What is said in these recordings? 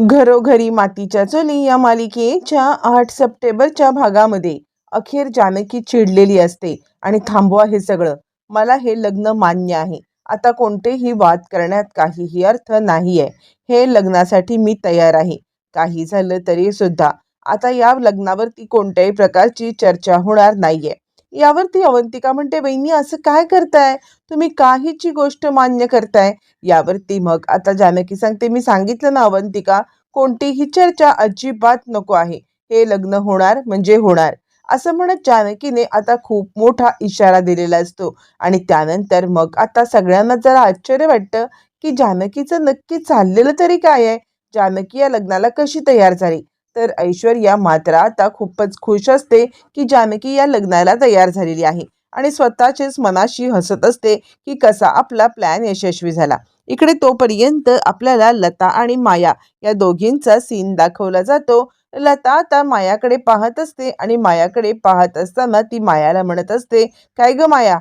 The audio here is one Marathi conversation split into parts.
घरोघरी मातीच्या चुली या मालिकेच्या आठ सप्टेंबरच्या भागामध्ये अखेर जानकी चिडलेली असते आणि थांबवा हे सगळं. मला हे लग्न मान्य आहे. आता कोणतेही वाद करण्यात काहीही अर्थ नाही आहे हे लग्नासाठी मी तयार आहे. काही झालं तरी सुद्धा. आता या लग्नावरती कोणत्याही प्रकारची चर्चा होणार नाहीये. यावरती अवंतिका म्हणते वहिनी असं काय करताय? तुम्ही काहीची गोष्ट मान्य करताय. यावरती मग आता जानकी सांगते मी सांगितलं ना अवंतिका कोणतीही चर्चा अजिबात नको आहे. हे लग्न होणार म्हणजे होणार. असं म्हणत जानकीने आता खूप मोठा इशारा दिलेला असतो. आणि त्यानंतर मग आता सगळ्यांना जरा आश्चर्य वाटतं की जानकीचं नक्की चाललेलं तरी काय आहे? जानकी या लग्नाला कशी तयार झाली? तर ऐश्वर्या मात्र आता खूपच खुश असते की जानकी या लग्नाला तयार झालेली आहे. आणि स्वतःचेच मनाशी हसत असते की कसा आपला प्लॅन यशस्वी झाला. इकडे तोपर्यंत आपल्याला लता आणि माया या दोघींचा सीन दाखवला जातो. लता आता मायाकडे पाहत असते आणि मायाकडे पाहत असताना ती मायाला म्हणत असते काय ग माया?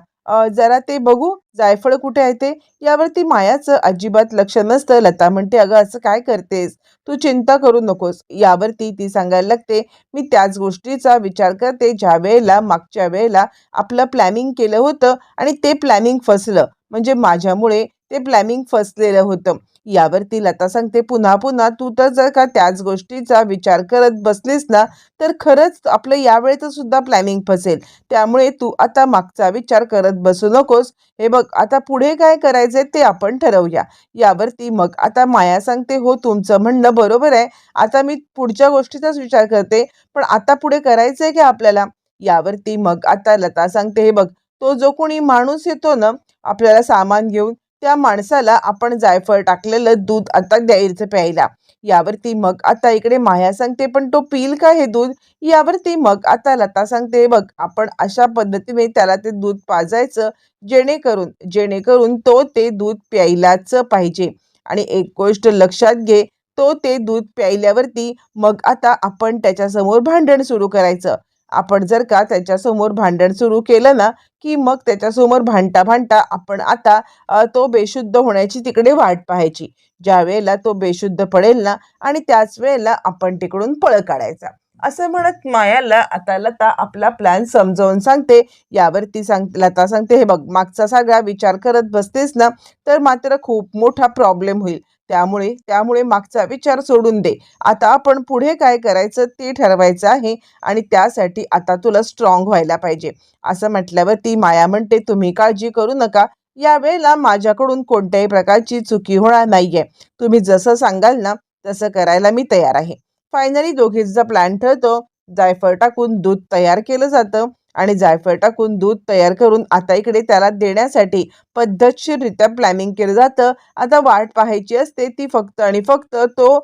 जरा ते बघू. जायफळ कुठे आहे ते? यावरती मायाचं अजिबात लक्ष नसतं. लता म्हणते अगं असं काय करतेस? तू चिंता करू नकोस. यावरती ती सांगायला लागते मी त्याच गोष्टीचा विचार करते. ज्या वेळेला मागच्या वेळेला आपलं प्लॅनिंग केलं होतं आणि ते प्लॅनिंग फसलं. म्हणजे माझ्यामुळे ते प्लॅनिंग फसलेलं होतं. यावरती लता सांगते पुन्हा पुन्हा तू तर जर का त्याच गोष्टीचा विचार करत बसलीस ना तर खरंच आपलं यावेळेचं सुद्धा प्लॅनिंग फसेल. त्यामुळे तू आता मागचा विचार करत बसू नकोस. हे बघ आता पुढे काय करायचंय ते आपण ठरवूया. यावरती मग आता माया सांगते हो तुमचं म्हणणं बरोबर आहे. आता मी पुढच्या गोष्टीचाच विचार करते. पण आता पुढे करायचंय की आपल्याला? यावरती मग आता लता सांगते हे बघ तो जो कोणी माणूस येतो ना आपल्याला सामान घेऊन त्या माणसाला आपण जायफळ टाकलेलं दूध आता द्यायचं प्यायला. यावरती मग आता इकडे माया सांगते पण तो पिल का हे दूध? यावरती मग आता लता सांगते बघ आपण अशा पद्धतीने त्याला ते दूध पाजायचं जेणेकरून जेणेकरून तो ते दूध प्यायलाच पाहिजे. आणि एक गोष्ट लक्षात घे तो ते दूध प्यायल्यावरती मग आता आपण त्याच्यासमोर भांडण सुरू करायचं. आपण जर का त्याच्यासमोर भांडण सुरू केलं ना की मग त्याच्यासमोर भांडता भांडता आपण आता तो बेशुद्ध होण्याची तिकडे वाट पाहायची. ज्या वेळेला तो बेशुद्ध पडेल ना आणि त्याच वेळेला आपण तिकडून पळ काढायचा. असं म्हणत मायाला आता लता आपला प्लॅन समजावून सांगते. यावरती सांग लता सांगते हे बघ मागचा सगळा विचार करत बसतेस ना तर मात्र खूप मोठा प्रॉब्लेम होईल. त्यामुळे त्यामुळे मागचा विचार सोडून दे. आता आपण पुढे काय करायचं ते ठरवायचं आहे आणि त्यासाठी आता तुला स्ट्रॉंग व्हायला पाहिजे. असं म्हटल्यावर ती माया म्हणते तुम्ही काळजी करू नका. यावेळेला माझ्याकडून कोणत्याही प्रकारची चुकी होणार नाहीये. तुम्ही जसं सांगाल ना तसं करायला मी तयार आहे. फायनली दोघींचा प्लॅन ठरतो. जायफळ टाकून दूध तयार केलं जातं. आणि जायफळ टाकून दूध तयार करून आता इकडे त्याला देण्यासाठी पद्धतशीररित्या प्लॅनिंग केलं जातं. आता वाट पाहायची असते ती फक्त आणि फक्त तो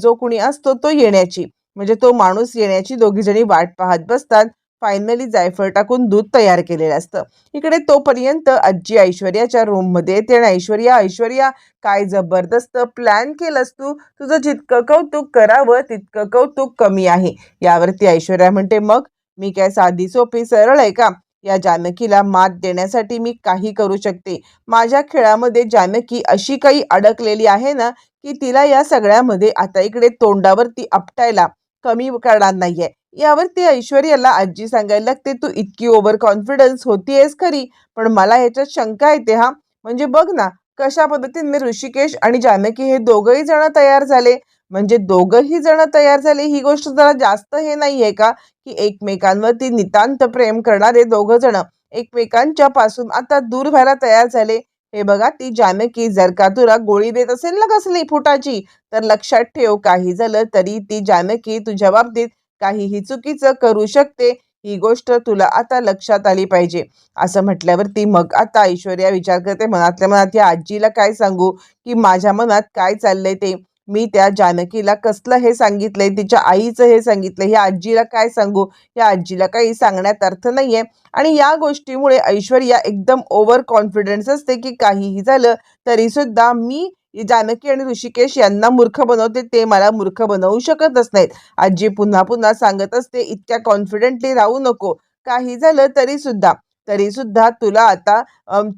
जो कुणी असतो तो येण्याची. म्हणजे तो माणूस येण्याची दोघी जणी वाट पाहत बसतात. फायनली जायफळ टाकून दूध तयार केलेलं असतं. इकडे तोपर्यंत आजी ऐश्वर्याच्या रूममध्ये येते आणि ऐश्वर्या ऐश्वर्या काय जबरदस्त प्लॅन केलंस तू? तुझं जितकं कौतुक करावं तितकं कौतुक कमी आहे. यावरती ऐश्वर्या म्हणते मग मी काय साधी सोपी सरळ आहे का? या जानकीला मात देण्यासाठी मी काही करू शकते. माझ्या खेळामध्ये जानकी अशी काही अडकलेली आहे ना की तिला या सगळ्यामध्ये आता इकडे तोंडावरती आपटायला कमी करणार नाहीये. यावरती ऐश्वर्याला आजी सांगायला लागते तू इतकी ओव्हर कॉन्फिडन्स होतीयस खरी पण मला ह्याच्यात शंका येते हा. म्हणजे बघ ना कशा पद्धतीने ऋषिकेश आणि जानकी हे दोघंही जण तयार झाले. म्हणजे दोघंही जण तयार झाले ही गोष्ट जरा जास्त हे नाही आहे का? की एकमेकांवरती नितांत प्रेम करणारे दोघं जण एकमेकांच्या पासून आता दूर व्हायला तयार झाले. हे बघा ती जानकी जर का तुला गोळी देत असेल ना कसली फुटाची तर लक्षात ठेव काही झालं तरी ती जानकी तुझ्या बाबतीत काहीही चुकीचं करू शकते. ही गोष्ट तुला आता लक्षात आली पाहिजे. असं म्हटल्यावरती मग आता ऐश्वर्या विचार करते मनातल्या मनात या आजीला काय सांगू? की माझ्या मनात काय चाललंय ते? मी त्या जानकीला कसलं हे सांगितलंय तिच्या आईचं हे सांगितलं ह्या आजीला काय सांगू? या आजीला काही सांगण्यात अर्थ नाहीये. आणि या गोष्टीमुळे ऐश्वर्या एकदम ओव्हर कॉन्फिडन्स असते की काहीही झालं तरी सुद्धा मी जानकी आणि ऋषिकेश यांना मूर्ख बनवते ते मला मूर्ख बनवू शकतच नाहीत. आजी पुन्हा पुन्हा सांगत असते इतक्या कॉन्फिडेंटली राहू नको. काही झालं तरी सुद्धा तरी सुद्धा तुला आता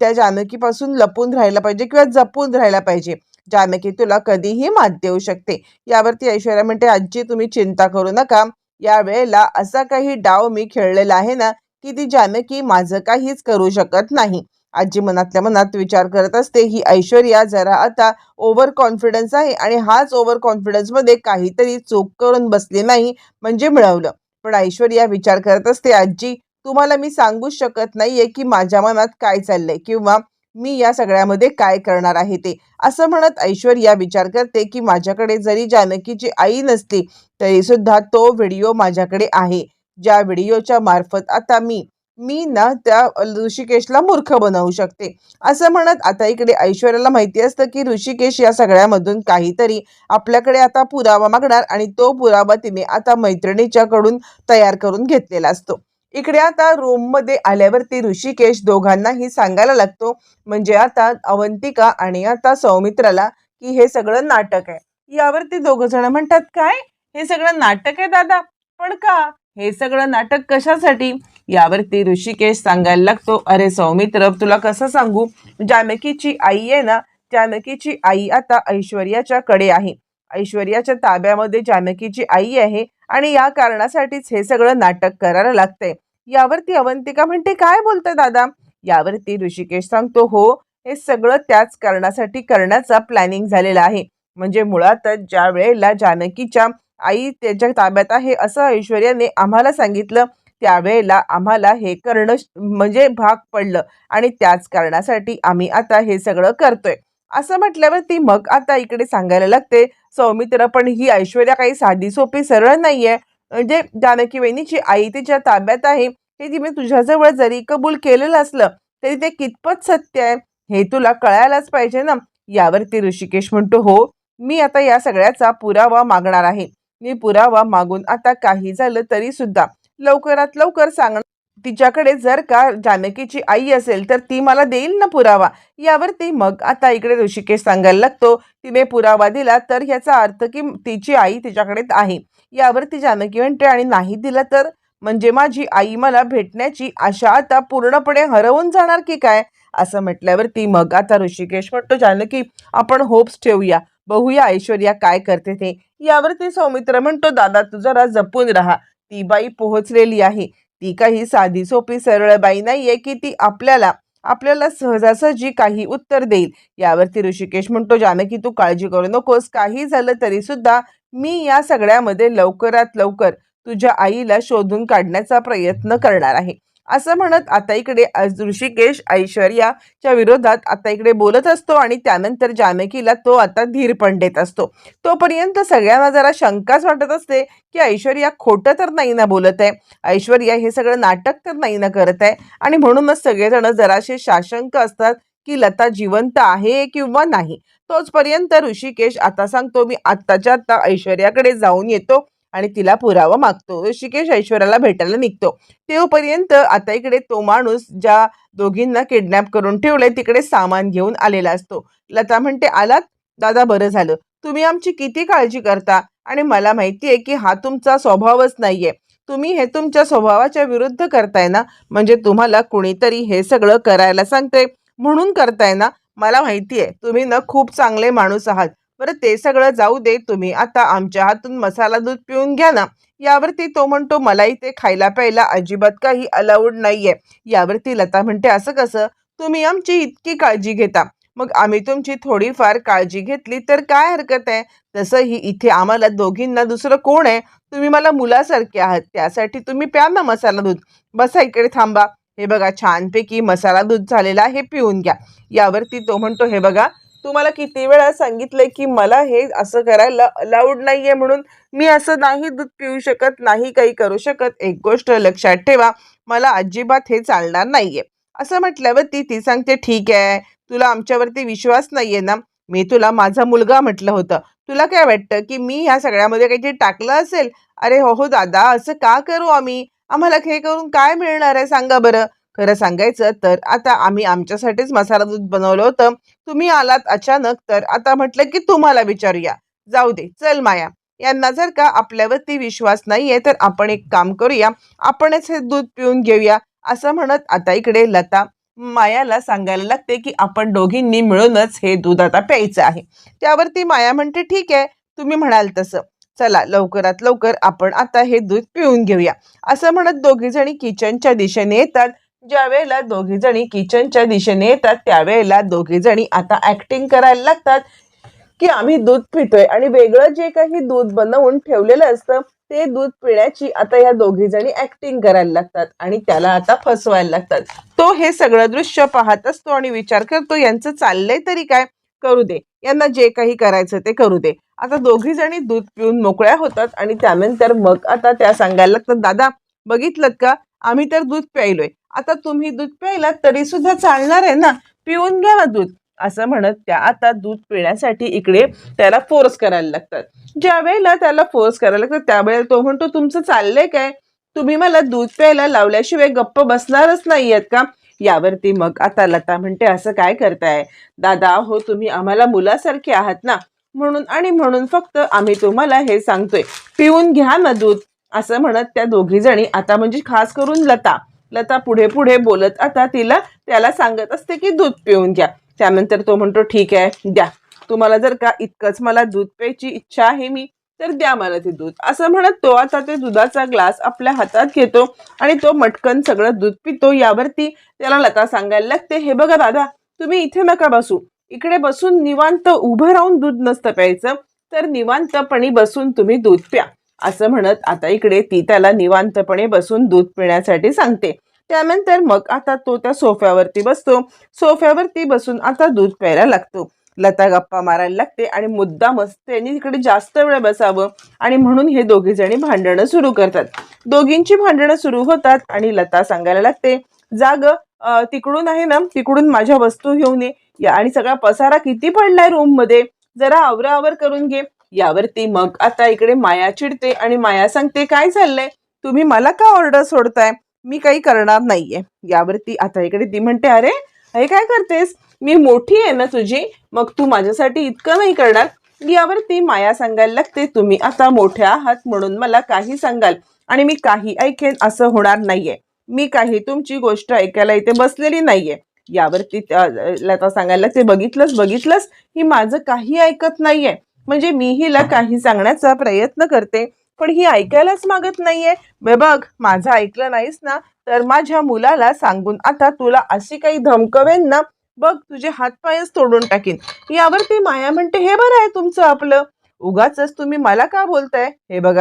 त्या जानकीपासून लपून राहायला पाहिजे किंवा जपून राहायला पाहिजे. जानकी तुला कधीही मात देऊ शकते. यावरती ऐश्वर्या म्हणते आजी तुम्ही चिंता करू नका. या वेळेला असा काही डाव मी खेळलेला आहे ना की ती जानकी माझं काहीच करू शकत नाही. आजी मनातल्या मनात विचार करत असते ही ऐश्वर्या जरा आता ओव्हर कॉन्फिडन्स आहे आणि हाच ओव्हर कॉन्फिडन्समध्ये काहीतरी चूक करून बसली नाही म्हणजे मिळवलं. पण ऐश्वर्या विचार करत असते आजी तुम्हाला मी सांगूच शकत नाहीये की माझ्या मनात काय चाललंय किंवा मी या सगळ्यामध्ये काय करणार आहे ते? असं म्हणत ऐश्वर्या विचार करते की माझ्याकडे जरी जानकीची आई नसली तरी सुद्धा तो व्हिडिओ माझ्याकडे आहे. ज्या व्हिडिओच्या मार्फत आता मी मी ना त्या ऋषिकेशला मूर्ख बनवू शकते. असं म्हणत आता इकडे ऐश्वर्याला माहिती असतं की ऋषिकेश या सगळ्यामधून काहीतरी आपल्याकडे आता पुरावा मागणार आणि तो पुरावा तिने आता मैत्रिणीच्याकडून तयार करून घेतलेला असतो. इकडे आता रूममध्ये आल्यावरती ऋषिकेश दोघांनाही सांगायला लागतो. म्हणजे आता अवंतिका आणि आता सौमित्राला की हे सगळं नाटक आहे. यावरती दोघ जण म्हणतात काय? हे सगळं नाटक आहे दादा. पण का? हे सगळं नाटक कशासाठी? यावरती ऋषिकेश सांगायला लागतो अरे सौमित्र तुला कसं सांगू? जानकीची आई आहे ना जानकीची आई आता ऐश्वर्याच्या कडे आहे. ऐश्वर्याच्या ताब्यामध्ये जानकीची आई आहे आणि या कारणासाठीच हे सगळं नाटक करायला लागतंय. यावरती अवंतिका म्हणते काय बोलते दादा? यावरती ऋषिकेश सांगतो हो हे सगळं त्याच कारणासाठी करण्याचा प्लॅनिंग झालेला आहे. म्हणजे मुळातच ज्या वेळेला जानकीच्या आई त्याच्या ताब्यात आहे असं ऐश्वर्याने आम्हाला सांगितलं त्यावेळेला आम्हाला हे करणं म्हणजे भाग पडलं आणि त्याच कारणासाठी आम्ही आता हे सगळं करतोय. असं म्हटल्यावर ती मग आता इकडे सांगायला लागते सौमित्र पण ही ऐश्वर्या काही साधी सोपी सरळ नाहीये. जे जानकी वहिनीची आई तिच्या ताब्यात आहे. हे तिने तुझ्याजवळ जरी कबूल केलेलं असलं तरी ते कितपत सत्य आहे हे तुला कळायलाच पाहिजे ना. यावरती ऋषिकेश म्हणतो हो मी आता या सगळ्याचा पुरावा मागणार आहे. मी पुरावा मागून आता काही झालं तरी सुद्धा. लवकरात लवकर सांगणार तिच्याकडे जर का जानकीची आई असेल तर ती मला देईल ना पुरावा? यावरती मग आता इकडे ऋषिकेश सांगायला लागतो. तिने पुरावा दिला तर ह्याचा अर्थ की तिची आई तिच्याकडे आहे. यावरती जानकी म्हणते आणि नाही दिला तर? म्हणजे माझी आई मला भेटण्याची आशा आता पूर्णपणे हरवून जाणार की काय? असं म्हटल्यावरती मग आता ऋषिकेश म्हणतो जानकी आपण होप्स ठेवूया. बघूया ऐश्वर्या काय करते ते. यावरती सौमित्र म्हणतो दादा तू जरा जपून राहा. ती बाई पोहोचलेली आहे. ती काही साधी सोपी सरळ बाई नाहीये की ती आपल्याला आपल्याला सहजासहजी काही उत्तर देईल. यावरती ऋषिकेश म्हणतो जानकी तू काळजी करू नकोस. काही झालं तरी सुद्धा मी या सगळ्यामध्ये लवकरात लवकर तुझ्या आईला शोधून काढण्याचा प्रयत्न करणार आहे. असं म्हणत आता इकडे ऋषिकेश ऐश्वर्याच्या विरोधात आता इकडे बोलत असतो आणि त्यानंतर जानकीला तो आता धीर पण देत असतो. तोपर्यंत सगळ्यांना जरा शंकाच वाटत असते की ऐश्वर्या खोटं तर नाही ना बोलत आहे. ऐश्वर्या हे सगळं नाटक तर नाही ना करत आहे. आणि म्हणूनच सगळेजण जराशे शाशंक असतात की लता जिवंत आहे किंवा नाही. तोचपर्यंत ऋषिकेश आता सांगतो मी आत्ताच्या आत्ता ऐश्वर्याकडे जाऊन येतो. आणि तिला पुरावा मागतो. ऋषिकेश ऐश्वर्याला भेटायला निघतो. तेव्हापर्यंत आता इकडे तो माणूस ज्या दोघींना किडनॅप करून ठेवलंय तिकडे सामान घेऊन आलेला असतो. लता म्हणते आलात? दादा बरं झालं. तुम्ही आमची किती काळजी करता? आणि मला माहिती आहे की हा तुमचा स्वभावच नाहीये. तुम्ही हे तुमच्या स्वभावाच्या विरुद्ध करताय ना? म्हणजे तुम्हाला कुणीतरी हे सगळं करायला सांगते म्हणून करताय ना? मला माहिती आहे तुम्ही ना खूप चांगले माणूस आहात. बरं ते सगळं जाऊ दे तुम्ही. आता आमच्या हातून मसाला दूध पिऊन घ्या ना. यावरती तो म्हणतो मला इथे खायला प्यायला अजिबात काही अलाउड नाहीये. यावरती लता म्हणते असं कसं? तुम्ही आमची इतकी काळजी घेता. मग आम्ही तुमची थोडीफार काळजी घेतली तर काय हरकत आहे? तसंही इथे आम्हाला दोघींना दुसरं कोण आहे? तुम्ही मला मुलासारखे आहात त्यासाठी तुम्ही प्या ना मसाला दूध. बसा इकडे थांबा. हे बघा छानपैकी मसाला दूध झालेला आहे पिऊन घ्या. यावरती तो म्हणतो हे बघा तुम्हाला किती वेळा सांगितलंय की मला हे असं करायला अलाउड नाहीये म्हणून मी असं नाही दूध पिऊ शकत नाही काही करू शकत. एक गोष्ट लक्षात ठेवा मला अजिबात हे चालणार नाहीये. असं म्हटल्यावरती ती सांगते ठीक आहे तुला आमच्यावरती विश्वास नाहीये ना मी तुला माझा मुलगा म्हटलं होतं. तुला काय वाटतं की मी ह्या सगळ्यामध्ये काहीतरी टाकलं असेल? अरे हो हो दादा असं का करू आम्ही? आम्हाला हे करून काय मिळणार आहे? सांगा बरं. खरं सांगायचं तर आता आम्ही आमच्यासाठीच मसाला दूध बनवलं होतं. तुम्ही आलात अचानक तर आता म्हटलं की तुम्हाला विचारूया. जाऊ दे चल माया. यांना जर का आपल्यावरती विश्वास नाहीये तर आपण एक काम करूया. आपणच हे दूध पिऊन घेऊया असं म्हणत आता इकडे लता मायाला सांगायला लागते की आपण दोघींनी मिळूनच हे दूध आता प्यायचं आहे. त्यावरती माया म्हणते ठीक आहे तुम्ही म्हणाल तसं. चला लवकरात लवकर आपण आता हे दूध पिऊन घेऊया. असं म्हणत दोघी जणी किचनच्या दिशेने येतात. ज्या वेळेला दोघी जणी किचनच्या दिशेने येतात त्यावेळेला दोघी जणी आता ऍक्टिंग करायला लागतात की आम्ही दूध पितोय. आणि वेगळं जे काही दूध बनवून ठेवलेलं असतं ते दूध पिण्याची आता या दोघी जणी ऍक्टिंग करायला लागतात आणि त्याला आता फसवायला लागतात. तो हे सगळं दृश्य पाहत असतो आणि विचार करतो यांचं चाललंय तरी काय? करू दे. यांना जे काही करायचं ते करू दे. आता दोघी जणी दूध पिऊन मोकळ्या होतात आणि त्यानंतर मग आता त्या सांगायला लागतात दादा बघितलं का? आम्ही तर दूध प्यायलोय. आता तुम्ही दूध प्यायला तरी सुद्धा चालणार आहे ना? पिऊन घ्यावा दूध. असं म्हणत त्या आता दूध पिण्यासाठी इकडे त्याला फोर्स करायला लागतात. ज्या वेळेला त्याला फोर्स करायला लागतात त्यावेळेला तो म्हणतो तुमचं चाललंय काय? तुम्ही मला दूध प्यायला लावल्याशिवाय गप्प बसणारच नाहीयेत का? यावरती मग आता लता म्हणते असं काय करताय? दादा हो तुम्ही आम्हाला मुलासारखे आहात ना? म्हणून आणि म्हणून फक्त आम्ही तुम्हाला हे सांगतोय. पिऊन घ्या ना दूध. असं म्हणत त्या दोघी जणी आता म्हणजे खास करून लता लता पुढे पुढे बोलत आता तिला त्याला सांगत असते की दूध पिऊन घ्या त्यानंतर तो म्हणतो ठीक आहे द्या. तुम्हाला जर का इतकंच मला दूध प्यायची इच्छा आहे मी तर द्या मला ते दूध. असं म्हणत तो आता ते दुधाचा ग्लास आपल्या हातात घेतो आणि तो मटकन सगळं दूध पितो. यावरती त्याला लता सांगायला लागते हे बघा दादा तुम्ही इथे नका बसू. इकडे बसून निवांत उभं राहून दूध नसतं प्यायचं तर निवांतपणी बसून तुम्ही दूध प्या. असं म्हणत आता इकडे ती त्याला निवांतपणे बसून दूध पिण्यासाठी सांगते. त्यानंतर मग आता तो त्या सोफ्यावरती बसतो. सोफ्यावरती बसून आता दूध प्यायला लागतो. लता गप्पा मारायला लागते आणि मुद्दा मस्त त्यांनी तिकडे जास्त वेळ बसावं आणि म्हणून हे दोघीजणी भांडणं सुरू करतात. दोघींची भांडणं सुरू होतात आणि लता सांगायला लागते जाग तिकडून आहे ना तिकडून माझ्या वस्तू घेऊन ये. या आणि सगळा पसारा किती पडलाय रूममध्ये? जरा आवराआवर करून घे. यावरती मग आता इकडे माया चिडते आणि माया सांगते काय चाललंय? तुम्ही मला का ऑर्डर सोडताय? मी काही करणार नाहीये. यावरती आता इकडे ती म्हणते अरे हे काय करतेस? मी मोठी आहे ना तुझी मग तू माझ्यासाठी इतकं नाही करणार? यावरती माया सांगायला लागते तुम्ही आता मोठ्या आहात म्हणून मला काही सांगाल आणि मी काही ऐकेन असं होणार नाहीये. मी काही तुमची गोष्ट ऐकायला इथे बसलेली नाहीये. यावरती लता सांगायला ते बघितलंच बघितलंच ही माझं काही ऐकत नाहीये. म्हणजे मी हिला काही सांगण्याचा प्रयत्न करते पण ही ऐकायलाच मागत नाहीये. बे बघ माझं ऐकलं नाहीस ना तर माझ्या मुलाला सांगून. आता तुला अशी काही धमकवेन ना बघ तुझे हातपायच तोडून टाकीन. यावरती माया म्हणते हे बरं आहे तुमचं आपलं. उगाच तुम्ही मला का बोलताय? हे बघा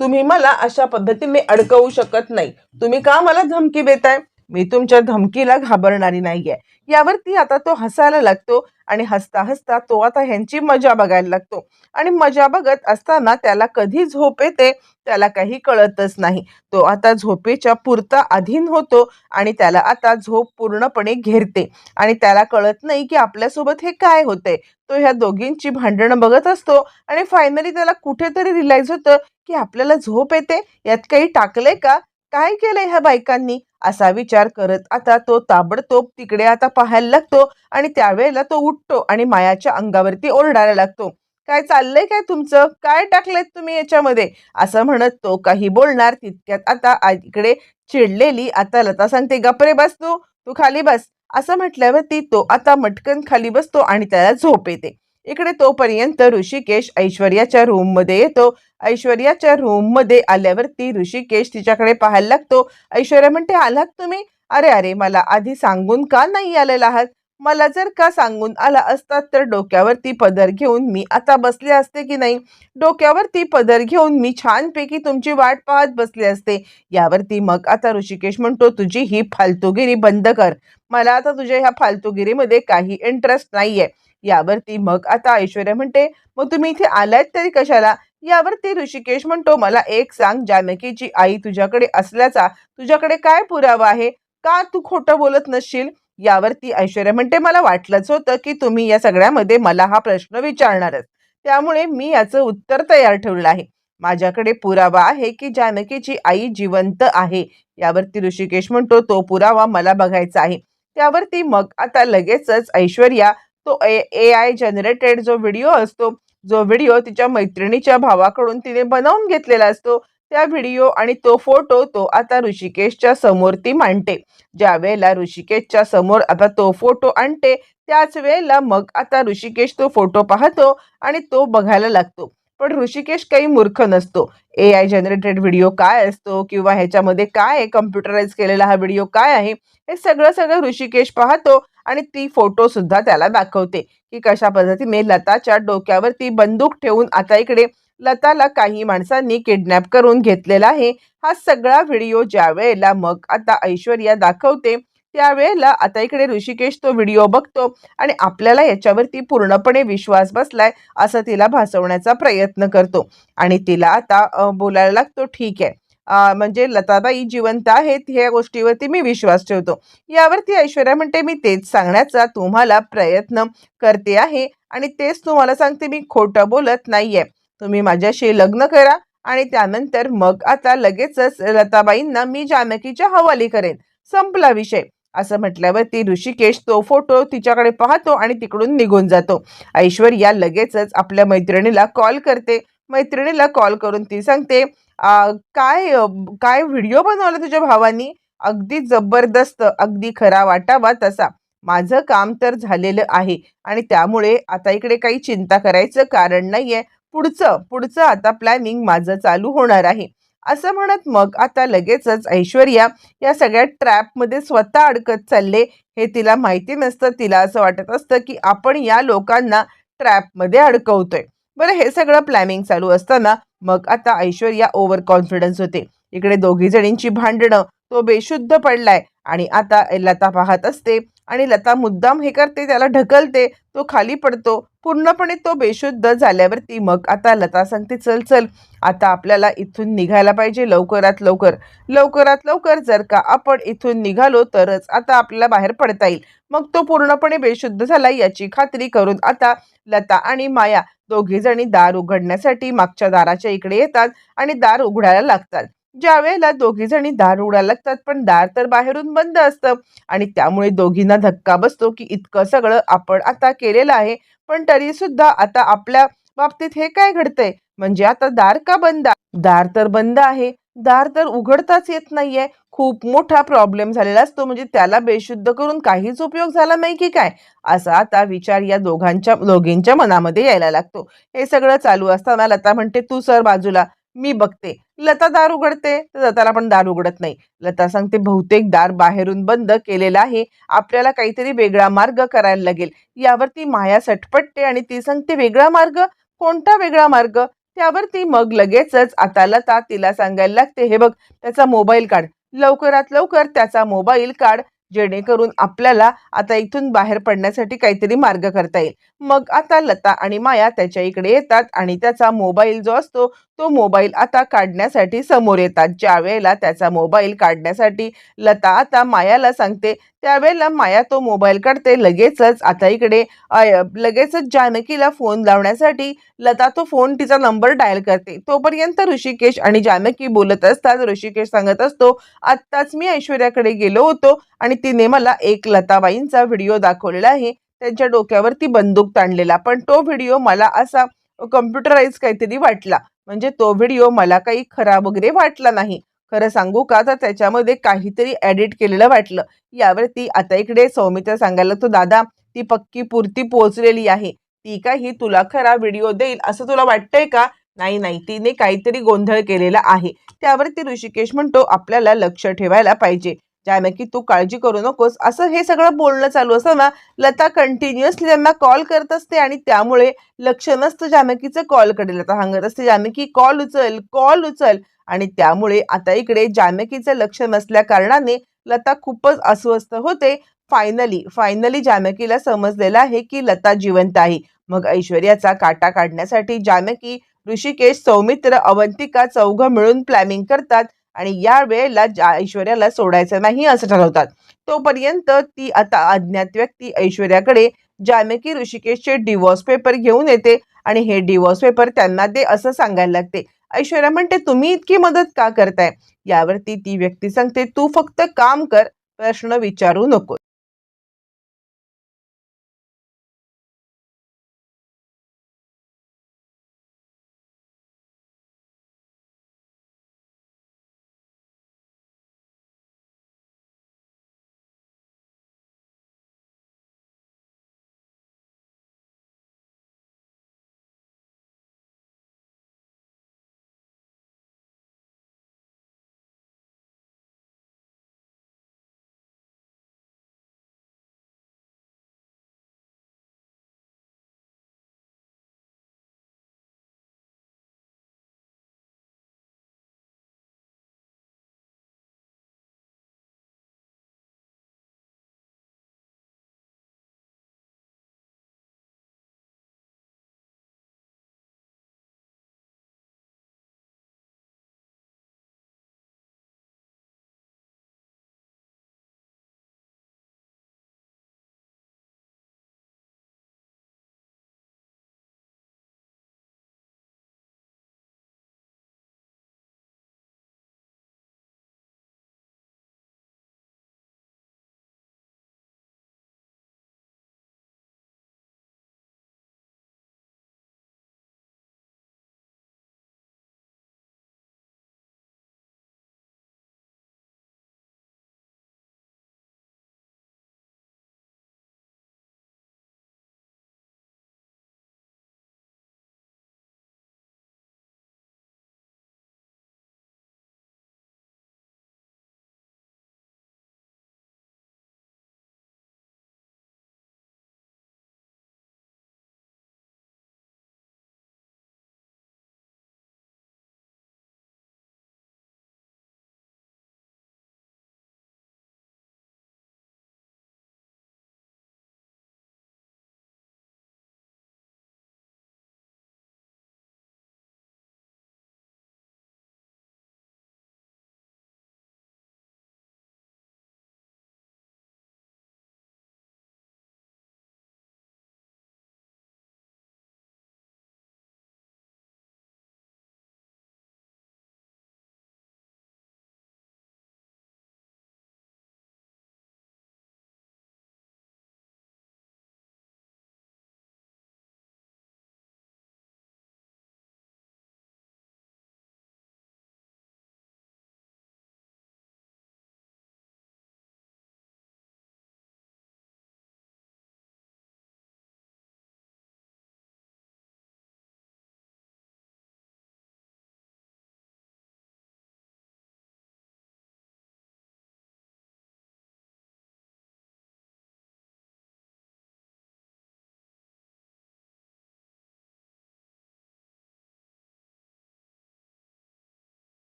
तुम्ही मला अशा पद्धतीने अडकवू शकत नाही. तुम्ही का मला धमकी देताय? मी तुमच्या धमकीला घाबरणारी नाहीये. यावरती आता तो हसायला लागतो आणि हसता हसता तो आता ह्यांची मजा बघायला लागतो. आणि मजा बघत असताना त्याला कधी झोप येते त्याला काही कळतच नाही. तो आता झोपेच्या पुरता अधीन होतो आणि त्याला आता झोप पूर्णपणे घेरते. आणि त्याला कळत नाही की आपल्यासोबत हे काय होतंय. तो ह्या दोघींची भांडणं बघत असतो आणि फायनली त्याला कुठेतरी रिलाईज होतं की आपल्याला झोप येते. यात काही टाकलंय का? काय केलंय ह्या बायकांनी? असा विचार करत आता तो ताबडतोब तिकडे आता पाहायला लागतो आणि त्यावेळेला तो उठतो आणि मायाच्या अंगावरती ओरडायला लागतो. काय चाललंय? काय तुमचं? काय टाकलेत तुम्ही याच्यामध्ये? असं म्हणत तो काही बोलणार तितक्यात आता इकडे चिडलेली आता लता सांगते गपरे बस तू तू खाली बस. असं म्हटल्यावरती तो आता मटकन खाली बसतो आणि त्याला झोप येते. इकडे तोपर्यंत ऋषिकेश ऐश्वर्याच्या रूममध्ये येतो. ऐश्वर्याच्या रूममध्ये आल्यावरती ऋषिकेश तिच्याकडे पाहायला लागतो. ऐश्वर्या म्हणते आलात तुम्ही? अरे अरे मला आधी सांगून का नाही आलेला आहात? मला जर का सांगून आला असतात तर डोक्यावरती पदर घेऊन मी आता बसले असते की नाही? डोक्यावरती पदर घेऊन मी छानपैकी तुमची वाट पाहत बसले असते. यावरती मग आता ऋषिकेश म्हणतो तुझी ही फालतूगिरी बंद कर. मला आता तुझ्या ह्या फालतूगिरीमध्ये काही इंटरेस्ट नाही आहे यावरती मग आता ऐश्वर्या म्हणते मग तुम्ही इथे आलात तरी कशाला? यावरती ऋषिकेश म्हणतो मला एक सांग जानकीची आई तुझ्याकडे असल्याचा तुझ्याकडे काय पुरावा आहे? का तू खोटं बोलत नसशील? यावरती ऐश्वर्या म्हणते मला वाटलंच होतं की तुम्ही या सगळ्यामध्ये मला हा प्रश्न विचारणारच. त्यामुळे मी याचं उत्तर तयार ठेवलं आहे. माझ्याकडे पुरावा आहे की जानकीची आई जिवंत आहे. यावरती ऋषिकेश म्हणतो तो पुरावा मला बघायचा आहे. त्यावरती मग आता लगेचच ऐश्वर्या तो ए ए आय जनरेटेड जो व्हिडिओ असतो जो व्हिडिओ तिच्या मैत्रिणीच्या भावाकडून तिने बनवून घेतलेला असतो त्या व्हिडिओ आणि तो फोटो तो आता ऋषिकेशच्या समोर ती मांडते. ज्या वेळेला ऋषिकेशच्या समोर आता तो फोटो आणते त्याच वेळेला मग आता ऋषिकेश तो फोटो पाहतो आणि तो बघायला लागतो. पण ऋषिकेश काही मूर्ख नसतो. ए आय जनरेटेड व्हिडिओ काय असतो किंवा ह्याच्यामध्ये काय आहे? कम्प्युटराईज केलेला हा व्हिडिओ काय आहे? हे सगळं सगळं ऋषिकेश पाहतो आणि ती फोटो सुद्धा त्याला दाखवते की कशा पद्धतीने लताच्या डोक्यावरती बंदूक ठेवून आता इकडे लताला काही माणसांनी किडनॅप करून घेतलेला आहे. हा सगळा व्हिडिओ ज्या वेळेला मग आता ऐश्वर्या दाखवते त्यावेळेला आता इकडे ऋषिकेश तो व्हिडिओ बघतो आणि आपल्याला याच्यावरती पूर्णपणे विश्वास बसलाय असं तिला भासवण्याचा प्रयत्न करतो. आणि तिला आता बोलायला लागतो ठीक आहे. म्हणजे लताबाई जिवंत आहेत ह्या गोष्टीवरती मी विश्वास ठेवतो. यावरती ऐश्वर्या म्हणते मी तेच सांगण्याचा तुम्हाला प्रयत्न करते आहे आणि तेच तुम्हाला सांगते मी खोटं बोलत नाहीये. तुम्ही माझ्याशी लग्न करा आणि त्यानंतर मग आता लगेचच लताबाईंना मी जानकीच्या हवाली करेन. संपला विषय. असं म्हटल्यावर ती ऋषिकेश तो फोटो तिच्याकडे पाहतो आणि तिकडून निघून जातो. ऐश्वर्या लगेचच आपल्या मैत्रिणीला कॉल करते. मैत्रिणीला कॉल करून ती सांगते काय काय व्हिडिओ बनवला तुझ्या भावानी? अगदी जबरदस्त अगदी खरा वाटावा तसा. माझं काम तर झालेलं आहे आणि त्यामुळे आता इकडे काही चिंता करायचं कारण नाहीये. पुढचं पुढचं आता प्लॅनिंग माझं चालू होणार आहे. असं म्हणत मग आता लगेचच ऐश्वर्या या सगळ्या ट्रॅपमध्ये स्वतः अडकत चालले. हे तिला माहिती नसतं तिला असं वाटत असतं की आपण या लोकांना ट्रॅपमध्ये अडकवतोय. बरं हे सगळं प्लॅनिंग चालू असताना मग आता ऐश्वर्या ओव्हर कॉन्फिडन्स होते. इकडे दोघी जणींची भांडणं तो बेशुद्ध पडलाय आणि आता लता पाहत असते आणि लता मुद्दाम हे करते त्याला ढकलते तो खाली पडतो. पूर्णपणे तो बेशुद्ध झाल्यावरती मग आता लता सांगते चल चल आता आपल्याला इथून निघायला पाहिजे लवकरात लवकर. लवकरात लवकर जर का आपण इथून निघालो तरच आता आपल्याला बाहेर पडता येईल. मग तो पूर्णपणे बेशुद्ध झाला याची खात्री करून आता लता आणि माया दोघे जणी दार उघडण्यासाठी मागच्या दाराच्या इकडे येतात आणि दार उघडायला लागतात. ज्या वेळेला दोघी जणी दार उघडायला लागतात पण दार तर बाहेरून बंद असतं आणि त्यामुळे दोघींना धक्का बसतो की इतकं सगळं आपण आता केलेलं आहे पण तरी सुद्धा आता आपल्या बाबतीत हे काय घडतंय? म्हणजे आता दार का बंद दार तर बंद आहे दार तर उघडताच येत नाहीये. खूप मोठा प्रॉब्लेम झालेला असतो. म्हणजे त्याला बेशुद्ध करून काहीच उपयोग झाला नाही की काय? असा आता विचार या दोघांच्या दोघींच्या मनामध्ये यायला लागतो. हे सगळं चालू असताना लता म्हणते तू सर बाजूला मी बघते. लता दार उघडते तर लताला पण दार उघडत नाही. लता सांगते बहुतेक दार बाहेरून बंद केलेला आहे. आपल्याला काहीतरी वेगळा मार्ग करायला लागेल. यावरती माया सटपटते आणि ती सांगते वेगळा मार्ग? कोणता वेगळा मार्ग? त्यावरती मग लगेचच आता लता तिला सांगायला लागते हे बघ त्याचा मोबाईल काढ. लवकरात लवकर त्याचा मोबाईल काढ जेणेकरून आपल्याला आता इथून बाहेर पडण्यासाठी काहीतरी मार्ग करता येईल. मग आता लता आणि माया त्याच्या इकडे येतात आणि त्याचा मोबाईल जो असतो तो मोबाईल आता काढण्यासाठी समोर येतात. ज्या वेळेला त्याचा मोबाईल काढण्यासाठी लता आता मायाला सांगते त्यावेळेला माया तो मोबाईल काढते लगेचच. आता इकडे लगेचच जानकीला फोन लावण्यासाठी लता तो फोन तिचा नंबर डायल करते. तोपर्यंत ऋषिकेश आणि जानकी बोलत असतात. ऋषिकेश सांगत असतो आत्ताच मी ऐश्वर्याकडे गेलो होतो आणि तिने मला एक लताबाईंचा व्हिडिओ दाखवलेला आहे. त्यांच्या डोक्यावरती बंदूक ताणलेला. पण तो व्हिडिओ मला असा कम्प्युटराईज काहीतरी वाटला. म्हणजे तो व्हिडिओ मला काही खराब वगैरे वाटला नाही. खरं सांगू का? तर त्याच्यामध्ये काहीतरी ॲडिट केलेलं वाटलं. यावरती आता इकडे सौमित्र सांगायला तो दादा ती पक्की पुरती पोहोचलेली आहे. ती काही तुला खरा व्हिडिओ देईल असं तुला वाटतंय का? नाही नाही. तिने काहीतरी गोंधळ केलेला आहे. त्यावरती ऋषिकेश म्हणतो आपल्याला लक्ष ठेवायला पाहिजे. जानकी तू काळजी करू नकोस. असं हे सगळं बोलणं चालू असताना लता कंटिन्युअसली त्यांना कॉल करत असते आणि त्यामुळे लक्ष नसतं जानकीचं कॉलकडे लता सांगत असते जानकी कॉल उचल कॉल उचल. आणि त्यामुळे आता इकडे जानकीचं लक्ष नसल्या कारणाने लता खूपच अस्वस्थ होते. फायनली फायनली जानकीला समजलेलं आहे की लता जिवंत आहे. मग ऐश्वर्याचा काटा काढण्यासाठी जानकी ऋषिकेश सौमित्र अवंतिका चौघं मिळून प्लॅनिंग करतात आणि या वेळेला ऐश्वर्याला सोडायचं नाही असं ठरवतात. तोपर्यंत ती आता अज्ञात व्यक्ती ऐश्वर्याकडे जानकी ऋषिकेशचे डिवोर्स पेपर घेऊन येते आणि हे डिवोर्स पेपर त्यांना दे असं सांगायला लागते. ऐश्वर्या म्हणते तुम्ही इतकी मदत का करताय? यावरती ती व्यक्ती सांगते तू फक्त काम कर प्रश्न विचारू नको.